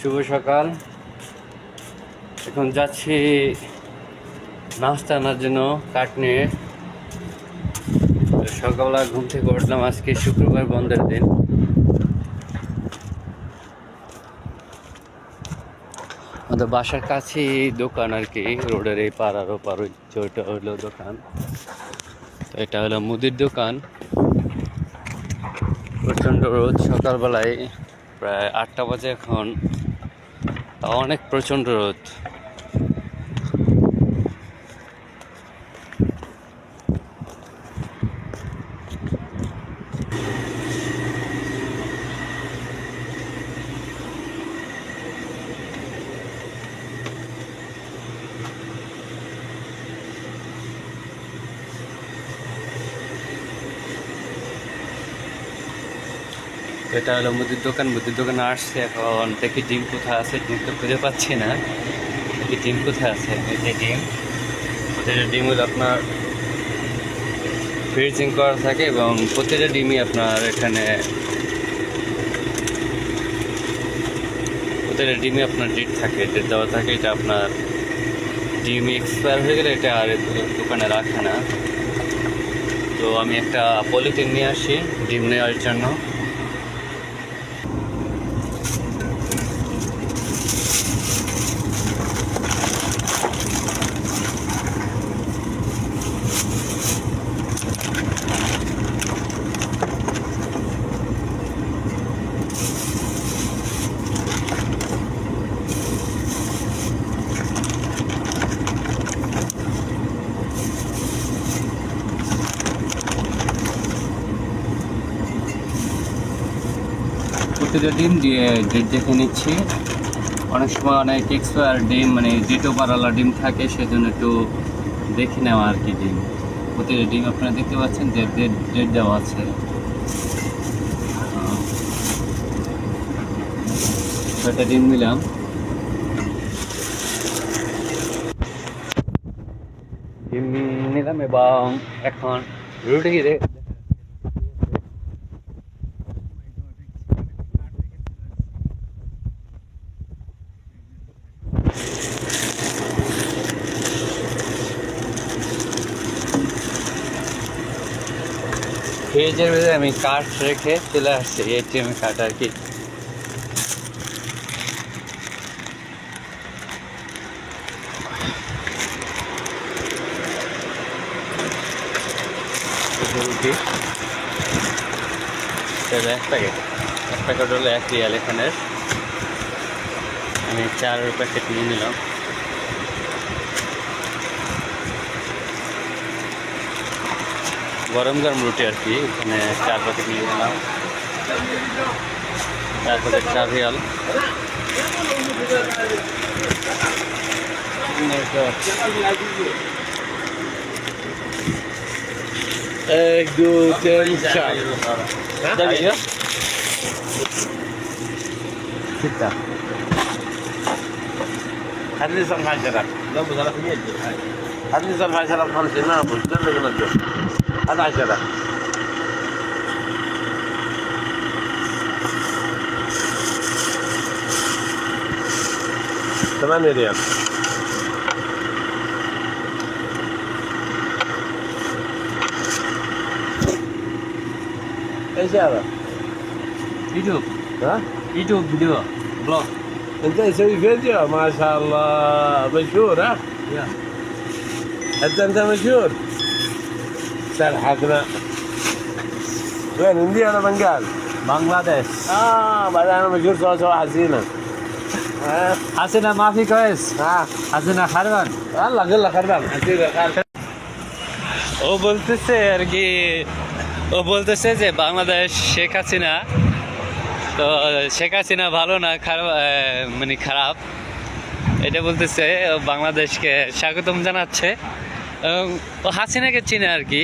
শুভ সকাল। এখন যাচ্ছি নাস্তা আনার জন্য কাঠ নিয়ে। সকালবেলা ঘুম থেকে উঠলাম আজকে শুক্রবার বন্ধের দিন। আমাদের বাসার কাছে দোকান আর কি, রোডের এই পাড়ার ওপার ওইটা হলো দোকান। তো এটা হলো মুদির দোকান। প্রচণ্ড রোদ, সকালবেলায় প্রায় আটটা বাজে এখন। অনেক প্রচণ্ড রোদ। এটা হলো মুদির দোকান। মুদির দোকানে আসছে এখন। দেখি ডিম কোথায় আছে। ডিম তো খুঁজে পাচ্ছি না। দেখি ডিম কোথায় আছে। যে ডিম। প্রতিটা ডিম হলো আপনার ফ্রিজিং করা থাকে এবং প্রতিটা ডিমই আপনার এখানে প্রতিটা ডিমই আপনার ডেট থাকে। ডেট দেওয়া থাকে। এটা আপনার ডিম এক্সপায়ার হয়ে গেলে এটা আর দোকানে রাখে না। তো আমি একটা পলিথিন নিয়ে আসি। ডিম নেওয়ার জন্য। প্রতিটা ডিম ডেট দেখে নিচ্ছি। অনেক সময় অনেক এক্সপায়ার ডিম মানে ডেটও পারালা ডিম থাকে, সেজন্য একটু দেখে নেওয়া আর কি ডিম প্রতিটা ডিম আপনারা দেখতে পাচ্ছেন যে ডেট ডেট দেওয়া আছে। ছয়টা ডিম নিলাম। ডিম নিলাম এবং এখন রুটি ফ্রিজের ভিতরে আমি কাঠ রেখে চলে আসছি এটিএম কাঠ আর কি। এক প্যাকেট হলো এক রিয়াল এখানের। আমি চার প্যাকেট নিয়ে নিলাম। গরম গরম রুটি আর কি এখানে চার প্যাকেট নিয়ে নিলাম চার প্যাকেট চাভিয়াল এক দু তিন চার ঠিকঠাক হাদিস আর ভাই সারাপ হাদিস আর ভাই সারাপ না বুঝতে না 50 ما ابو شنو اللي قلت هات 10 ثمانية ريال ايش هذا؟ يوتيوب ها؟ يوتيوب فيديو بلوج انت تسوي فيديو ما شاء الله مشهور ها؟ يا حتى انت مشهور স্যার হাজরা হিন্দি আর বেঙ্গল বাংলাদেশ বাজার মজুর সব সব হাসিনা হাসিনা মাফি কয়েস হাসিনা খারবান আল্লাহ গল্লা খারবান ও বলতেছে আর কি ও বলতেছে যে বাংলাদেশ শেখ হাসিনা তো শেখ হাসিনা ভালো না খারাপ মানে খারাপ এটা বলতেছে বাংলাদেশকে স্বাগতম জানাচ্ছে হাসিনাকে চিনে আর কি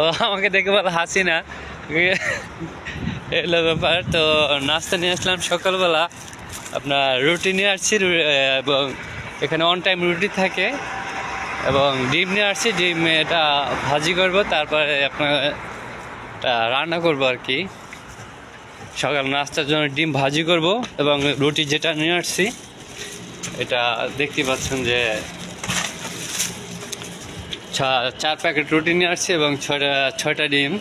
ও আমাকে দেখে বলে হাসিনা এলো ব্যাপার, তো নাস্তা নিয়ে আসলাম সকালবেলা। আপনার রুটি নিয়ে আসছি এবং এখানে অন টাইম রুটি থাকে। এবং ডিম নিয়ে আসছি ডিম এটা ভাজি করব, তারপরে আপনার রান্না করব আর কি। সকাল নাস্তার জন্য ডিম ভাজি করব, এবং রুটি যেটা নিয়ে আসছি, এটা দেখতে পাচ্ছেন যে চার প্যাকেট রুটি নিয়ে আসছি এবং ছয়টা ছয়টা ডিম।